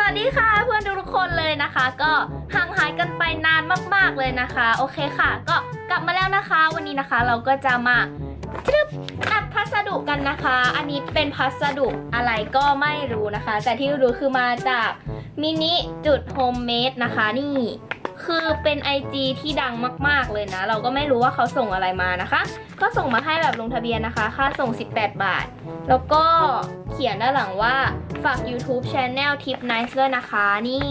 สวัสดีค่ะเพื่อนทุกคนเลยนะคะ ก็ห่างหายกันไปนานมาก ๆเลยนะคะ โอเคค่ะ ก็กลับมาแล้วนะคะ วันนี้นะคะเราก็จะมาทึบอัดพัสดุกันนะคะ อันนี้เป็นพัสดุอะไรก็ไม่รู้นะคะ แต่ที่รู้คือมาจากมินิจุดโฮมเมดนะคะนี่ คือเป็น IG ที่ดังมาก ๆ เลยนะ เราก็ไม่รู้ว่าเขาส่งอะไรมานะคะ ก็ส่งมาให้แบบลงทะเบียนนะคะ ค่าส่ง 18 บาท แล้วก็เขียนด้านหลังว่าฝาก YouTube Channel Tip Nice ด้วยนะคะ นี่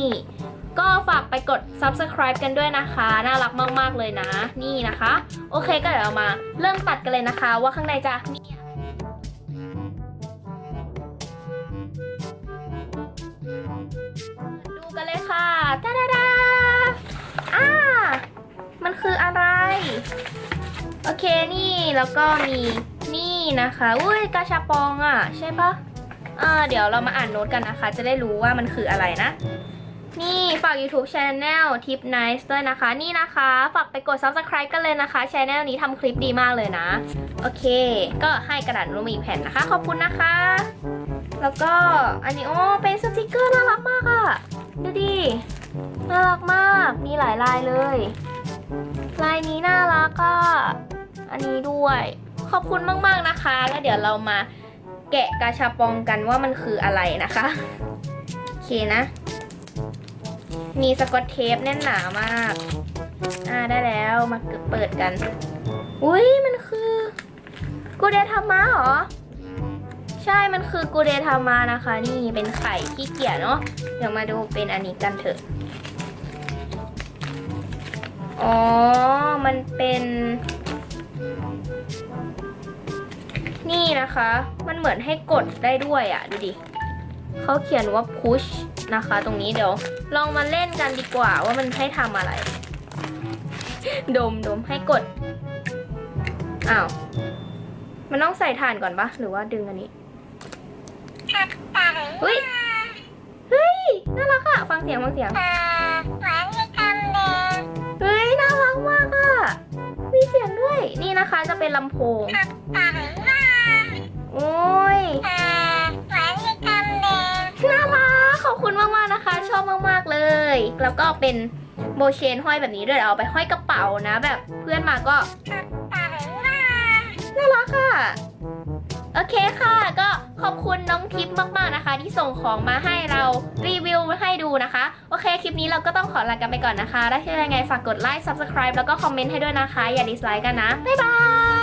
ก็ฝากไปกด Subscribe กันด้วยนะคะ น่ารักมาก ๆ เลยนะ นี่นะคะ โอเคก็เดี๋ยวเรามาเริ่มตัดกันเลยนะคะ ว่าข้างในจะมีดูกันเลยค่ะ โอเคนี่แล้วก็มีนี่นะคะอุ้ยกาชาปองอะ ใช่ปะอ่าเดี๋ยวเรามาอ่านโน้ตกันนะคะ จะได้รู้ว่ามันคืออะไรนะ นี่ฝาก YouTube Channel Tip Nice ด้วยนะคะ นี่นะคะ ฝากไปกด Subscribe กันเลยนะคะ Channel นี้ทำคลิปดีมากเลยนะ โอเค ก็ให้กระดาษรูมีแผ่นนะคะ ขอบคุณนะคะ แล้วก็อันนี้โอ้เป็นสติกเกอร์น่ารักมากอะดูดิน่ารักมาก มีหลายลายเลย ลายนี้น่ารักอะ อันนี้ด้วย ขอบคุณมากๆนะคะ แล้วเดี๋ยวเรามาแกะกาชาปองกันว่ามันคืออะไรนะคะโอเคนะ มีสกอตเทปแน่นหนามาก อ่าได้แล้วมาเปิดกัน อุ้ยมันคือกูเดทามาเหรอ ใช่มันคือกูเดทามานะคะ นี่เป็นไข่ขี้เกียจเนาะเดี๋ยวมาดูเป็นอันนี้กันเถอะอ๋อ มันเป็น นี่นะคะ มันเหมือนให้กดได้ด้วยอะ่ะ ดูดิเขาเขียนว่า push นะคะ ตรงนี้เดี๋ยว ลองมาเล่นกันดีกว่าว่ามันให้ทำอะไร ดมดมให้กด อ้าว มันต้องใส่ถ่านก่อนปะหรือว่าดึงอันนี้เฮ้ย เฮ้ย น่ารักอะฟังเสียงฟังเสียงเฮ้ย น่ารักมากอะมีเสียงด้วย นี่นะคะจะเป็นลำโพง โอ้ยน่ารักขอบคุณมากๆนะคะ ชอบมากๆเลย แล้วก็เป็นโบเชนห้อยแบบนี้ด้วยเดี๋ยวเอาไปห้อยกระเป๋านะ แบบเพื่อนมาก็น่ารักค่ะโอเคค่ะ ก็ขอบคุณน้องทิพย์มากๆนะคะ ที่ส่งของมาให้เรารีวิวให้ดูนะคะ โอเค คลิปนี้เราก็ต้องขอลากันไปก่อนนะคะได้ที่ยังไงฝากกดไลค์ subscribe แล้วก็คอมเมนต์ให้ด้วยนะคะ อย่าดิสไลค์กันนะ บ๊ายบาย